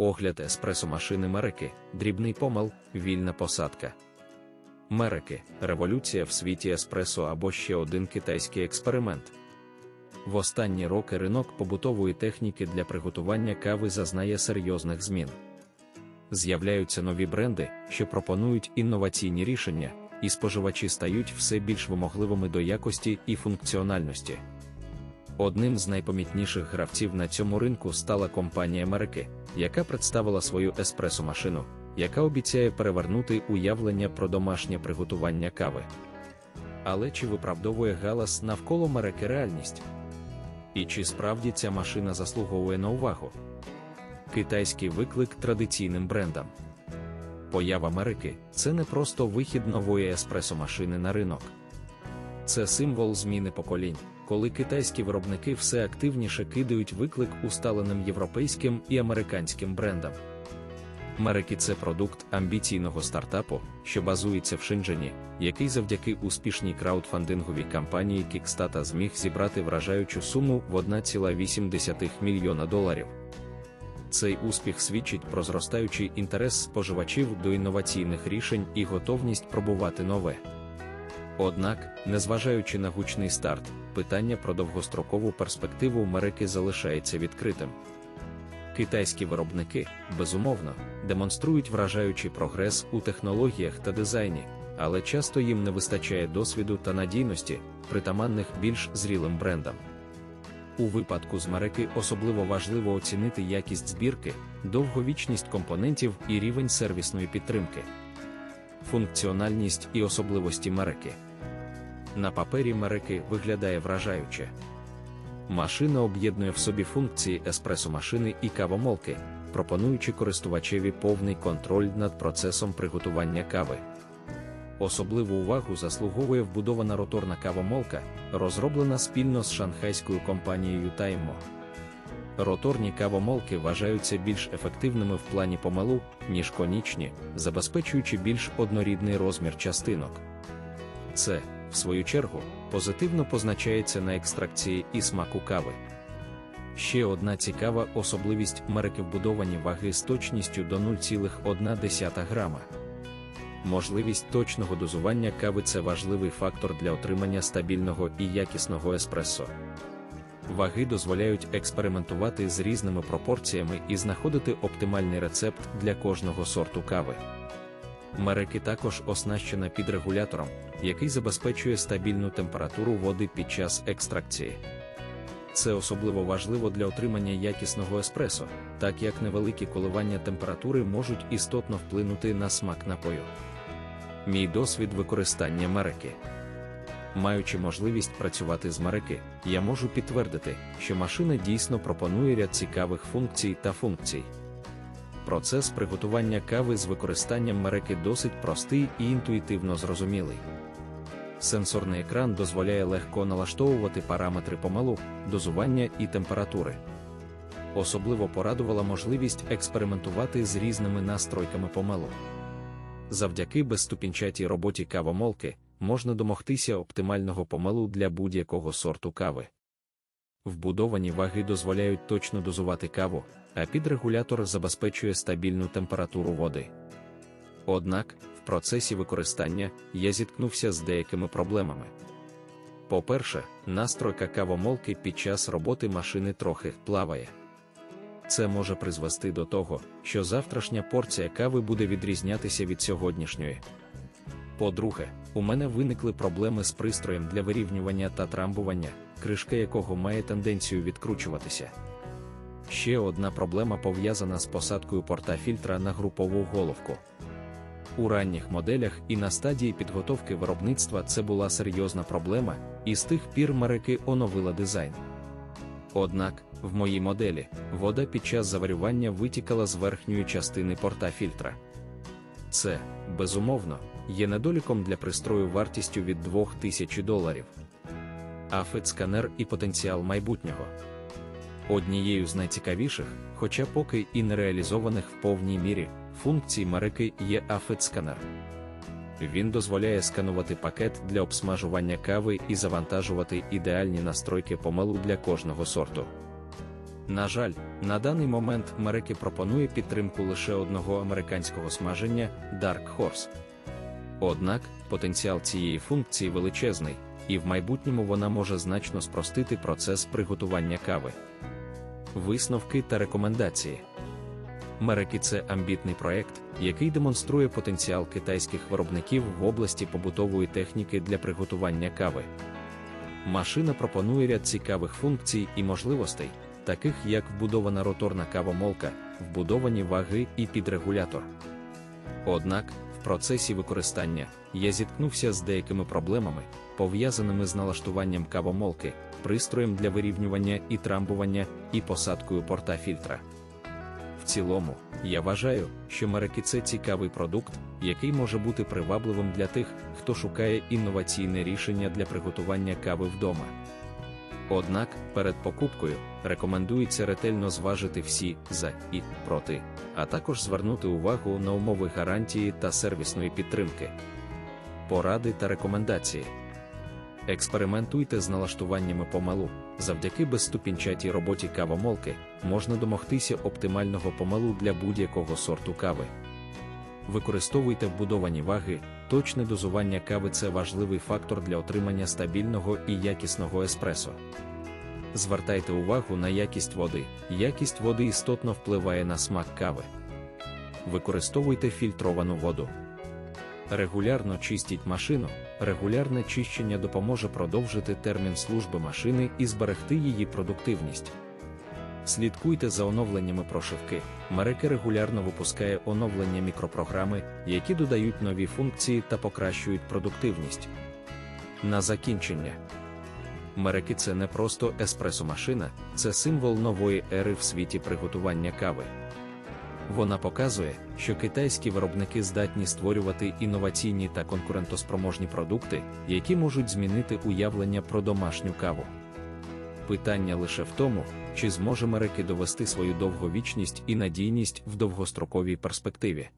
Огляд еспресо-машини Мерики, дрібний помил, вільна посадка. Мерики революція в світі еспресо або ще один китайський експеримент. В останні роки ринок побутової техніки для приготування кави зазнає серйозних змін. З'являються нові бренди, що пропонують інноваційні рішення, і споживачі стають все більш вимогливими до якості і функціональності. Одним з найпомітніших гравців на цьому ринку стала компанія Америки, яка представила свою еспресо-машину, яка обіцяє перевернути уявлення про домашнє приготування кави. Але чи виправдовує галас навколо Америки реальність? І чи справді ця машина заслуговує на увагу? Китайський виклик традиційним брендам. Поява Америки це не просто вихід нової еспресо-машини на ринок. Це символ зміни поколінь, коли китайські виробники все активніше кидають виклик усталеним європейським і американським брендам. Мерики це продукт амбіційного стартапу, що базується в Шинджені, який завдяки успішній краудфандинговій кампанії Kickstarter зміг зібрати вражаючу суму в 1,8 мільйона доларів. Цей успіх свідчить про зростаючий інтерес споживачів до інноваційних рішень і готовність пробувати нове. Однак, незважаючи на гучний старт, питання про довгострокову перспективу Америки залишається відкритим. Китайські виробники, безумовно, демонструють вражаючий прогрес у технологіях та дизайні, але часто їм не вистачає досвіду та надійності, притаманних більш зрілим брендам. У випадку з Мареки особливо важливо оцінити якість збірки, довговічність компонентів і рівень сервісної підтримки, функціональність і особливості Мареки. На папері Мареки виглядає вражаюче. Машина об'єднує в собі функції еспресо-машини і кавомолки, пропонуючи користувачеві повний контроль над процесом приготування кави. Особливу увагу заслуговує вбудована роторна кавомолка, розроблена спільно з шанхайською компанією Таймо. Роторні кавомолки вважаються більш ефективними в плані помилу, ніж конічні, забезпечуючи більш однорідний розмір частинок. Це, в свою чергу, позитивно позначається на екстракції і смаку кави. Ще одна цікава особливість мерики вбудовані ваги з точністю до 0,1 грама. Можливість точного дозування кави це важливий фактор для отримання стабільного і якісного еспресо. Ваги дозволяють експериментувати з різними пропорціями і знаходити оптимальний рецепт для кожного сорту кави. Мерики також оснащена підрегулятором, який забезпечує стабільну температуру води під час екстракції. Це особливо важливо для отримання якісного еспресо, так як невеликі коливання температури можуть істотно вплинути на смак напою. Мій досвід використання Мерики. Маючи можливість працювати з Мерики, я можу підтвердити, що машина дійсно пропонує ряд цікавих функцій та функцій. Процес приготування кави з використанням мереки досить простий і інтуїтивно зрозумілий. Сенсорний екран дозволяє легко налаштовувати параметри помилу, дозування і температури. Особливо порадувала можливість експериментувати з різними настройками помилу. Завдяки безступінчатій роботі кавомолки можна домогтися оптимального помилу для будь-якого сорту кави. Вбудовані ваги дозволяють точно дозувати каву, а підрегулятор забезпечує стабільну температуру води. Однак, в процесі використання я зіткнувся з деякими проблемами. По-перше, настройка кавомолки під час роботи машини трохи плаває. Це може призвести до того, що завтрашня порція кави буде відрізнятися від сьогоднішньої. По-друге, у мене виникли проблеми з пристроєм для вирівнювання та трамбування, кришка якого має тенденцію відкручуватися. Ще одна проблема пов'язана з посадкою порта фільтра на групову головку. У ранніх моделях і на стадії підготовки виробництва це була серйозна проблема, і з тих пір Марики оновила дизайн. Однак, в моїй моделі, вода під час заварювання витікала з верхньої частини порта фільтра. Це, безумовно, є недоліком для пристрою вартістю від 2000 доларів. афет сканер і потенціал майбутнього. Однією з найцікавіших, хоча поки і не реалізованих в повній мірі, функцій Марики є афет сканер Він дозволяє сканувати пакет для обсмажування кави і завантажувати ідеальні настройки помилу для кожного сорту. На жаль, на даний момент Мереки пропонує підтримку лише одного американського смаження Dark Horse. Однак потенціал цієї функції величезний, і в майбутньому вона може значно спростити процес приготування кави. Висновки та рекомендації. Мереки це амбітний проект, який демонструє потенціал китайських виробників в області побутової техніки для приготування кави. Машина пропонує ряд цікавих функцій і можливостей, таких як вбудована роторна кавомолка, вбудовані ваги і підрегулятор. Однак, процесі використання я зіткнувся з деякими проблемами, пов'язаними з налаштуванням кавомолки, пристроєм для вирівнювання і трамбування, і посадкою порта фільтра. В цілому, я вважаю, що мереки це цікавий продукт, який може бути привабливим для тих, хто шукає інноваційне рішення для приготування кави вдома. Однак, перед покупкою рекомендується ретельно зважити всі за і проти, а також звернути увагу на умови гарантії та сервісної підтримки. Поради та рекомендації. Експериментуйте з налаштуваннями помалу. Завдяки безступінчатій роботі кавомолки можна домогтися оптимального помалу для будь-якого сорту кави. Використовуйте вбудовані ваги, точне дозування кави це важливий фактор для отримання стабільного і якісного еспресо. Звертайте увагу на якість води. Якість води істотно впливає на смак кави. Використовуйте фільтровану воду. Регулярно чистіть машину. Регулярне чищення допоможе продовжити термін служби машини і зберегти її продуктивність. Слідкуйте за оновленнями прошивки. Мереки регулярно випускає оновлення мікропрограми, які додають нові функції та покращують продуктивність. На закінчення. Мереки це не просто еспресо-машина, це символ нової ери в світі приготування кави. Вона показує, що китайські виробники здатні створювати інноваційні та конкурентоспроможні продукти, які можуть змінити уявлення про домашню каву. Питання лише в тому, чи зможе Мереки довести свою довговічність і надійність в довгостроковій перспективі.